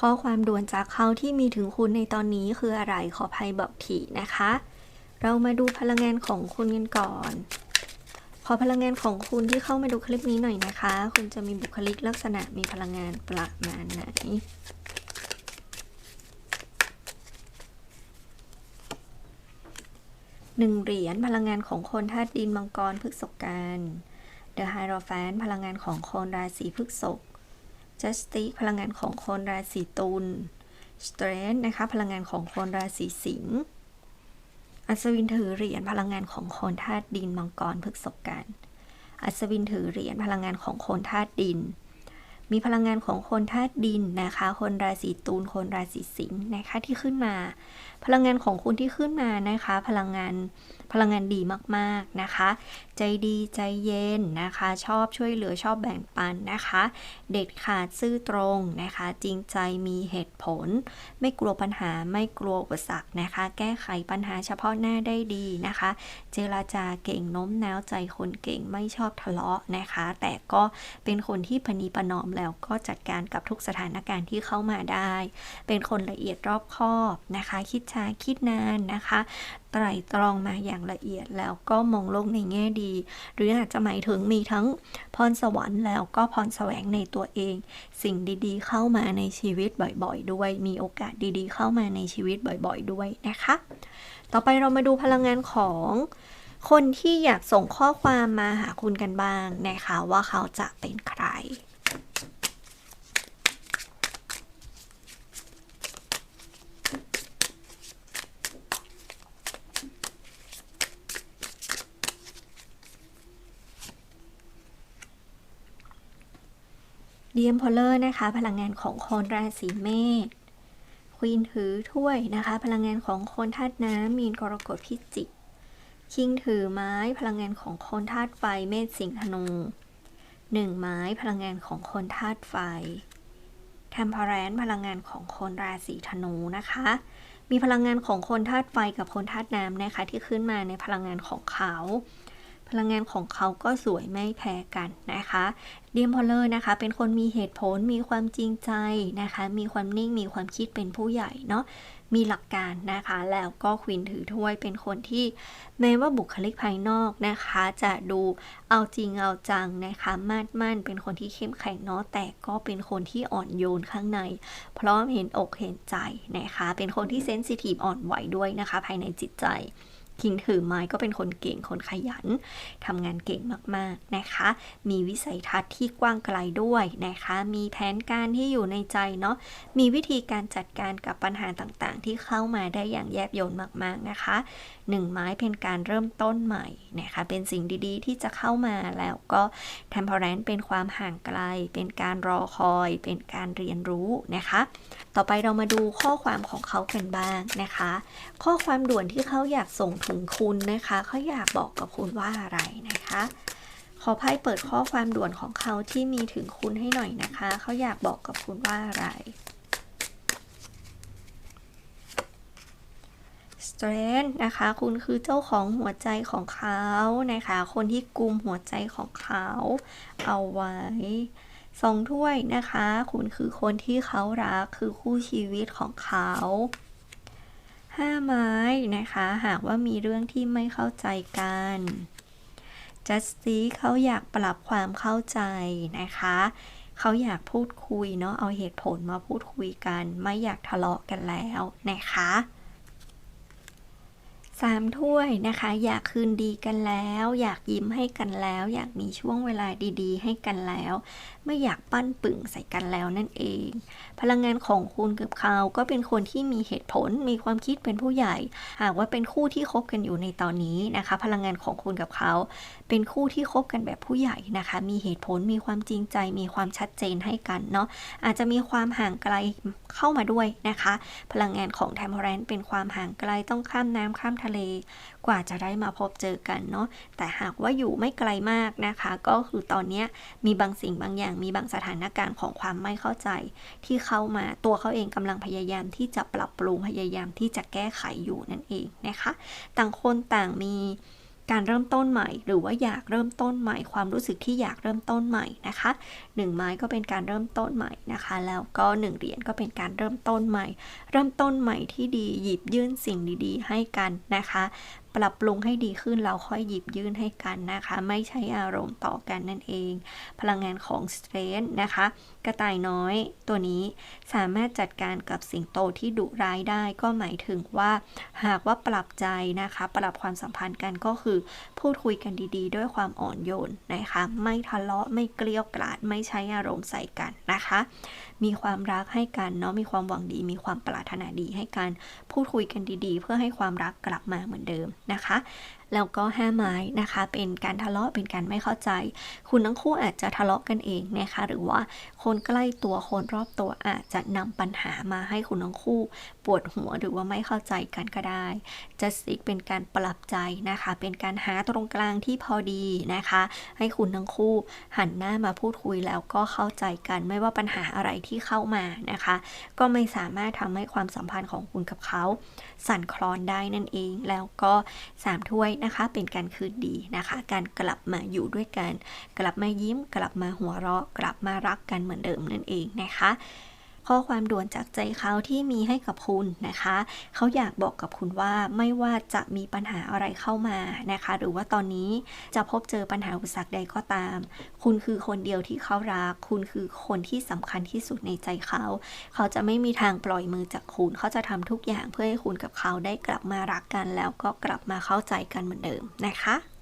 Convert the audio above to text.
ข้อความด่วนจากเขาที่มีถึงคุณในตอนนี้คืออะไรขอภัยบอกทีนะคะ เรามาดูพลังงานของคุณกันก่อน ขอพลังงานของคุณที่เข้ามาดูคลิปนี้หน่อยนะคะ คุณจะมีบุคลิกลักษณะมีพลังงานประมาณไหนหนึ่งเหรียญพลังงานของคนธาตุดินมังกรพฤกษการ The Hierophant พลังงานของคนราศีพฤกษภ just พลังงานของคนราศีตุล Strength นะคะพลังงานของคนราศีสิงห์อัศวินถือเหรียญพลังงานของคนธาตุดินมังกรพฤกษกันอัศวินถือเหรียญพลังงานของคนธาตุดิน มีพลังงานของคนธาตุดินนะคะ คนราศีตุลคนราศีสิงห์นะคะที่ขึ้นมา พลังงานของคุณที่ขึ้นมานะคะ พลังงาน พลังงานดีมากๆนะคะ ใจดีใจเย็นนะคะ ชอบช่วยเหลือชอบแบ่งปันนะคะ เด็ดขาดซื่อตรงนะคะ จริงใจมีเหตุผล ไม่กลัวปัญหาไม่กลัวอุปสรรคนะคะ แก้ไขปัญหาเฉพาะหน้าได้ดีนะคะ เจรจาเก่งโน้มน้าวใจคนเก่งไม่ชอบทะเลาะนะคะ แต่ก็เป็นคนที่ปณีประนอมแล้วก็จัดการกับทุกสถานการณ์ที่เข้ามาได้ เป็นคนละเอียดรอบคอบนะคะ คิดช้าคิดนานนะคะ ไตรตรองมาอย่างละเอียดแล้วก็มองโลกในแง่ดี หรืออาจจะหมายถึงมีทั้งพรสวรรค์แล้วก็พรแสวงในตัวเอง สิ่งดีๆ เข้ามาในชีวิตบ่อยๆ ด้วย มีโอกาสดีๆ เข้ามาในชีวิตบ่อยๆ ด้วยนะคะ ต่อไปเรามาดูพลังงานของคนที่อยากส่งข้อความมาหาคุณกันบ้างนะคะว่าเขาจะเป็นใคร เดียมพอลเลอร์นะคะ พลังงานของคนราศีเมษควีนถือถ้วยนะคะ พลังงานของคนธาตุน้ำมีนกรกฎพิจิกคิงถือไม้พลังงานของคนธาตุไฟเมษสิงห์ธนูหนึ่งไม้พลังงานของคนธาตุไฟแทมเพแรนพลังงานของคนราศีธนูนะคะ มีพลังงานของคนธาตุไฟกับคนธาตุน้ำนะคะ ที่ขึ้นมาในพลังงานของเขา ลังงานของเขาก็สวยไม่แพ้กันนะคะเดียมพอลเลอร์นะคะ เป็นคนมีเหตุผลมีความจริงใจนะคะ มีความนิ่งมีความคิดเป็นผู้ใหญ่เนาะมีหลักการนะคะ แล้วก็ควินถือถ้วยเป็นคนที่แม้ว่าบุคลิกภายนอกนะคะ จะดูเอาจริงเอาจังนะคะ มาดมั่นเป็นคนที่เข้มแข็งเนาะแต่ก็เป็นคนที่อ่อนโยนข้างใน พร้อมเห็นอกเห็นใจนะคะ เป็นคนที่เซนซิทีฟอ่อนไหวด้วยนะคะ ภายในจิตใจ คิงถือไม้ก็เป็นคนเก่งคนขยันทำงานเก่งมากๆนะคะ มีวิสัยทัศน์ที่กว้างไกลด้วยนะคะ มีแผนการที่อยู่ในใจเนาะมีวิธีการจัดการกับปัญหาต่างๆ ที่เข้ามาได้อย่างแยบยลมากๆนะคะหนึ่งไม้เป็นการเริ่มต้นใหม่นะคะ เป็นสิ่งดีๆ ที่จะเข้ามาแล้วก็ temperance เป็นความห่างไกล เป็นการรอคอย เป็นการเรียนรู้นะคะ ต่อไปเรามาดูข้อความของเขากันบ้างนะคะ ข้อความด่วนที่เขาอยากส่งถึงคุณนะคะเขาอยากบอกกับคุณว่าอะไรนะคะ ขอไพ่เปิดข้อความด่วนของเขาที่มีถึงคุณให้หน่อยนะคะเขาอยากบอกกับคุณว่าอะไร strength นะคะ คุณคือเจ้าของหัวใจของเขานะคะ คนที่กุมหัวใจของเขาเอาไว้ สองถ้วยนะคะ คุณคือคนที่เขารักคือคู่ชีวิตของเขาห้าไม้นะคะ หากว่ามีเรื่องที่ไม่เข้าใจกัน justice เขาอยากปรับความเข้าใจนะคะ เขาอยากพูดคุยเนาะเอาเหตุผลมาพูดคุยกัน ไม่อยากทะเลาะกันแล้วนะคะ สามถ้วยนะคะ อยากคืนดีกันแล้ว อยากยิ้มให้กันแล้ว อยากมีช่วงเวลาดีๆ ให้กันแล้ว ไม่อยากปั้นปึ่งใส่กันแล้วนั่นเอง พลังงานของคุณกับเขาก็เป็นคนที่มีเหตุผลมีความคิดเป็นผู้ใหญ่ หากว่าเป็นคู่ที่คบกันอยู่ในตอนนี้นะคะ พลังงานของคุณกับเขา เป็นคู่ที่คบกันแบบผู้ใหญ่นะคะ มีเหตุผลมีความจริงใจ มีความชัดเจนให้กันเนาะอาจจะมีความห่างไกลเข้ามาด้วยนะคะ พลังงานของแทมเพลนเป็นความห่างไกลต้องข้ามน้ำข้ามทะเล กว่าจะได้มาพบเจอกันเนาะแต่หากว่าอยู่ไม่ไกลมากนะคะ ก็คือตอนนี้มีบางสิ่งบางอย่างมีบางสถานการณ์ของความไม่เข้าใจ ที่เข้ามาตัวเขาเองกำลังพยายามที่จะปรับปรุงพยายามที่จะแก้ไขอยู่นั่นเองนะคะ ต่างคนต่างมี การเริ่มต้นใหม่ หรือว่าอยากเริ่มต้นใหม่ ความรู้สึกที่อยากเริ่มต้นใหม่นะคะหนึ่งไม้ก็เป็นการเริ่มต้นใหม่นะคะ แล้วก็หนึ่งเหรียญก็เป็นการเริ่มต้นใหม่ เริ่มต้นใหม่ที่ดีหยิบยื่นสิ่งดี ๆ ให้กันนะคะ ปรับปรุงให้ดีขึ้นเราค่อยหยิบยื่นให้กันนะคะ ไม่ใช้อารมณ์ต่อกันนั่นเอง พลังงานของสเตรนนะคะ กระต่ายน้อยตัวนี้สามารถจัดการกับสิ่งโตที่ดุร้ายได้ก็หมายถึงว่า หากว่าปรับใจนะคะ ปรับความสัมพันธ์กันก็คือ พูดคุยกันดีๆ ด้วยความอ่อนโยนนะคะ ไม่ทะเลาะไม่เกลี้ยวกล่อดไม่ใช้อารมณ์ใส่กันนะคะ มีความรักให้กันเนาะมีความหวังดี มีความปรารถนาดีให้กัน พูดคุยกันดีๆ เพื่อให้ความรักกลับมาเหมือนเดิมนะคะแล้วก็ห้าไม้นะคะ เป็นการทะเลาะเป็นการไม่เข้าใจ คุณทั้งคู่อาจจะทะเลาะกันเองนะคะ หรือว่าคนใกล้ตัวคนรอบตัวอาจจะนำปัญหามาให้คุณทั้งคู่ ปวดหัวหรือว่าไม่เข้าใจกันก็ได้จะสิกเป็นการปรับใจนะคะ เป็นการหาตรงกลางที่พอดีนะคะ ให้คุณทั้งคู่หันหน้ามาพูดคุยแล้วก็เข้าใจกันไม่ว่าปัญหาอะไรที่เข้ามานะคะ ก็ไม่สามารถทำให้ความสัมพันธ์ของคุณกับเขา สั่นคลอนได้นั่นเองแล้วก็สามถ้วยนะคะ เป็นการคืนดีนะคะ การกลับมาอยู่ด้วยกัน กลับมายิ้ม กลับมาหัวเราะ กลับมารักกันเหมือนเดิมนั่นเองนะคะ ข้อความด่วนจากใจเขาที่มีให้กับคุณนะคะ เขาอยากบอกกับคุณว่าไม่ว่าจะมีปัญหาอะไรเข้ามานะคะ หรือว่าตอนนี้จะพบเจอปัญหาอุปสรรคใดก็ตาม คุณคือคนเดียวที่เขารัก คุณคือคนที่สำคัญที่สุดในใจเขา เขาจะไม่มีทางปล่อยมือจากคุณ เขาจะทำทุกอย่างเพื่อให้คุณกับเขาได้กลับมารักกัน แล้วก็กลับมาเข้าใจกันเหมือนเดิมนะคะ